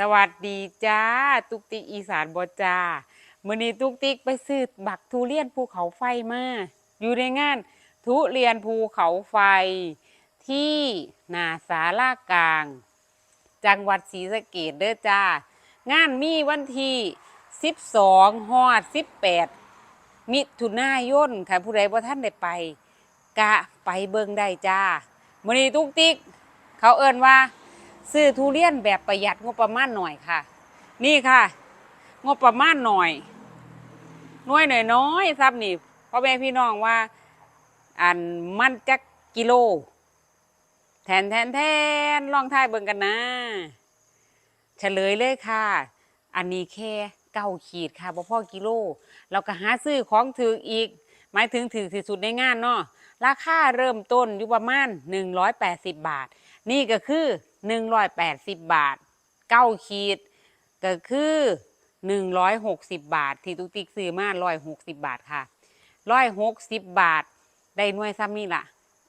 สวัสดีจ้า ตุกติกอีสานบอจ้ามื่อนี้ตุกติกไปซื้อบักทุเรียนภูเขาไฟมา อยู่ในงาน ทุเรียนภูเขาไฟ ที่นาสาลากลาง จังหวัดศรีสะเกดเด้อจ้า งานมีวันที่12ฮอด18 มิถุนายนค่ะผู้ใดบ่ท่านได้ไป กะไปเบิ่งได้จ้ามื้อนี้ตุกติก เขาเอิ้นว่า ซื้อทุเรียนแบบประหยัดงบประมาณหน่อยค่ะ นี่ค่ะ งบประมาณหน่อยน้อยหน่อยน้อยๆซับนี่พ่อแม่พี่น้องว่า อันมันจักกิโล แทนแทนแทนลองทายเบิ่งกันนะเฉลยเลยค่ะ อันนี้แค่เก้าขีดค่ะบ่พ่อกิโล เราก็หาซื้อของถืออีก หมายถึงถือที่สุดในงานเนาะราคาเริ่มต้นอยู่ประมาณ180 บาท นี่ก็คือ 180บาท9ขีด ก็คือ160บาท ที่ตุกติกซื้อมา160บาทค่ะ160บาท ได้หน่วยซ้ำนี่ล่ะ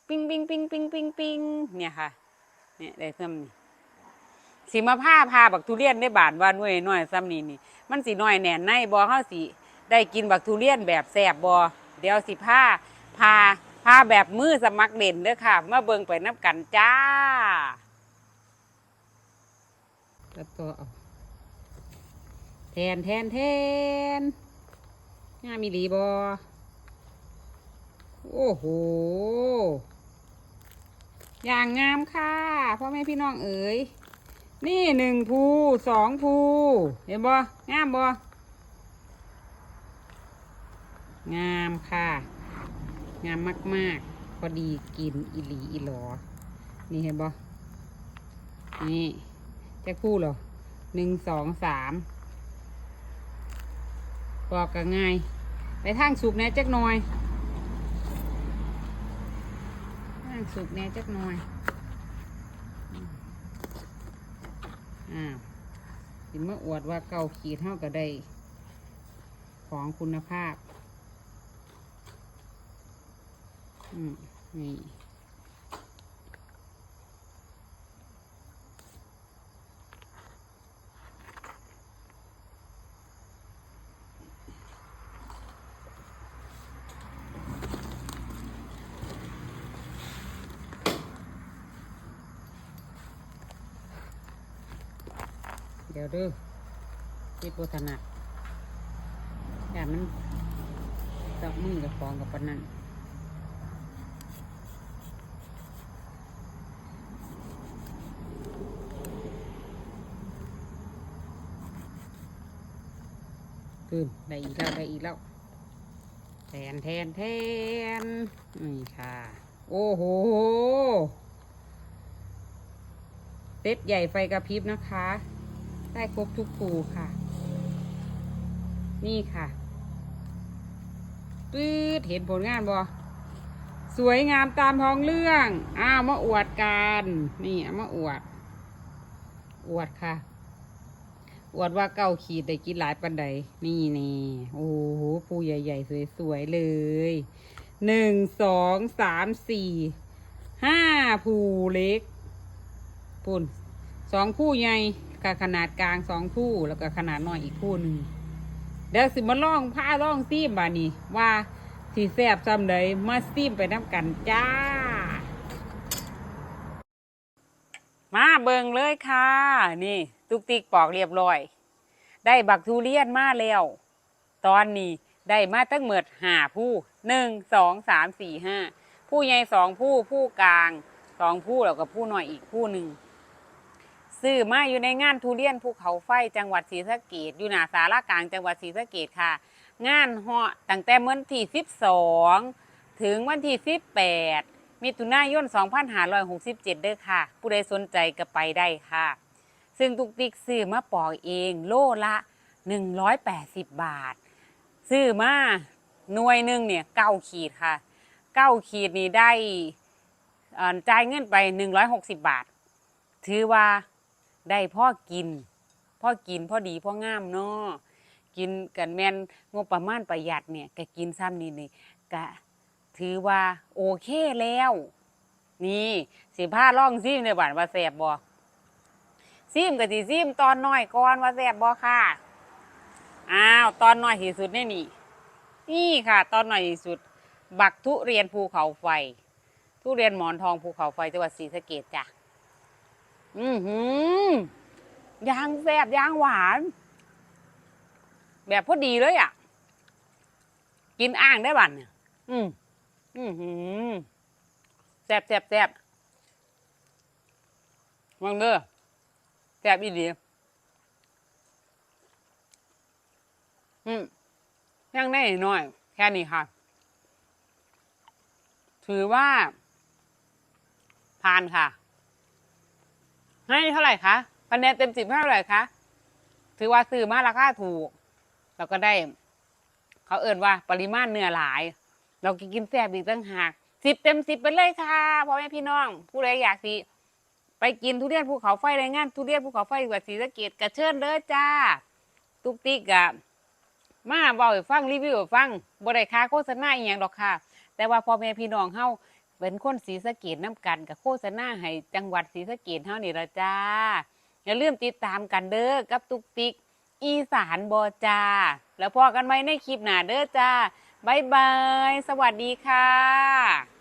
ปิ้งปิ้งปิ้งปิ้งปิ้งปิ้งเนี่ยค่ะ เนี่ยได้ซ้ำนี่สิมาผ้าพาบักทุเรียนได้บาทว่าหน่วยน้อยซ้ำนี่นี่ มันสิน้อยแหน่นในบ่เฮาสิได้กินบักทุเรียนแบบแซ่บบ่เดี๋ยวสิผ้าพาพาแบบมือสมัครเล่นเด้อค่ะมาเบิ่งไปน้ำกันจ้า แล้วตัวเอาแทนแทนแทนงามมีหลีบอโอ้โหอย่างงามค่ะพ่อแม่พี่น้องเอ๋ยนี่หนึ่งภูสองภูเห็นบ่งามบ่งามค่ะ งามมาก ๆ พอดีกินอีหลีอีหลอ นี่เห็นบ่นี่ จะคู่เหรอหนึ่งสองสามปอกก็ง่าย ไปทางสุกแน่จักหน่อยทางสุกแน่จักหน่อยอ้าวสิมาอวดว่าเก่าขีดเท่ากับได้ ของคุณภาพ อืม นี่ เดี๋ยวเด้อที่โบถนัดแต่มันจับมือกับฟองกับปนันขึ้นได้อีกแล้ว ได้อีกแล้วแทนแทนแทนนี่ค่ะ โอ้โหเต็ดใหญ่ไฟกระพริบนะคะ ได้ครบทุกภูค่ะ นี่ค่ะปื๊ดเห็นผลงานบอสวยงามตามท้องเรื่อง อ้าวมาอวดกันนี่เอามาอวด อวดค่ะ อวดว่าเก้าขีดได้กินหลายปันใดนี่นี่โอ้โหภูใหญ่ๆ สวยๆ เลยหนึ่งสองสามสี่ห้าภูเล็กปุ่นสองคู่ใหญ่ กับขนาดกลางสองคู่แล้วก็ขนาดน้อยอีกคู่หนึ่งเดี๋ยวสิมาล่องผ้าล่องซีมบานี่ว่าสีแซบซ้ำใดมาซีมไปน้ำกันจ้า มาเบิงเลยค่ะ นี่ ตุกติกปอกเรียบร้อย ได้บักทุเรียนมาแล้ว ตอนนี้ได้มาตั้งเหมิดหาผู้หนึ่งสองสามสี่ห้าผู้ใหญ่สองผู้ผู้กลางสองผู้แล้วก็ผู้น้อยอีกผู้หนึ่ง ซื้อมาอยู่ในงานทุเรียนภูเขาไฟจังหวัดศรีสะเกดอยู่หน้าสารากลางจังหวัดศรีสะเกดค่ะ งานเหาะตั้งแต่วันที่ 12 ถึงวันที่ 18 มิถุนายน 2567 เด้อค่ะ ผู้ใดสนใจก็ไปได้ค่ะ ซึ่งตุกติกซื้อมาปอกเองโลละ 180 บาท ซื้อมาหน่วยหนึ่งเนี่ยเก้าขีดค่ะเก้าขีดนี่ได้จ่ายเงินไป 160 บาท ถือว่า ได้พ่อกินพ่อกินพ่อดีพ่องามเนาะกินกันแมนงบประมาณประหยัดเนี่ยก็กินซ้ำนี่นี่ก็ถือว่าโอเคแล้ว นี่สิผ้าล่องซิมในบ้านว่าแสบบ่ซิมกับสิซิมตอนน้อยก่อนว่าแซ่บบ่ค่ะอ้าวตอนน้อยที่สุดนี่นี่นี่ค่ะ ตอนน้อยที่สุด บักทุเรียนภูเขาไฟ ทุเรียนหมอนทองภูเขาไฟจังหวัดศรีสะเกษจ้ะ อือหือยางแซ่บยางหวาน แบบพอดีเลยอะ กินอ่างได้บันเนี่ยอืมอือหือแซ่บแซ่บแซ่บวังเด้อแซ่บอีดีอืมยังได้หน่อย แค่นี้ค่ะ ถือว่า ผ่านค่ะ ให้เท่าไหร่คะคะแนนเต็มสิบให้เท่าไหร่คะถือว่าซื้อมาราคาถูกแล้วก็ได้ เขาเอิ่นว่าปริมาณเนื้อหลาย เรากินกินแซ่บอีกตั้งหากสิบเต็มสิบไปเลยค่ะพ่อแม่พี่น้อง ผู้ใดอยากสิไปกินทุเรียนภูเขาไฟรายงานทุเรียนภูเขาไฟดีกว่าศรีสะเกดกระเชิญเด้อจ้า ตุกติกอะมาเบาให้ฟังรีวิวฟังบ่ได้ค่าโฆษณาอีหยังดอกค่ะ แต่ว่าพ่อแม่พี่น้องเฮา เป็นคนศรีสะเกดน้ำกันกับโฆษณาให้จังหวัดศรีสะเกดเท่านี่ละจ้า อย่าลืมติดตามกันเด้อกับตุกติก อีสานบอจา แล้วพอกันไว้ในคลิปหน้าเด้อจ้าบายบาย สวัสดีค่ะ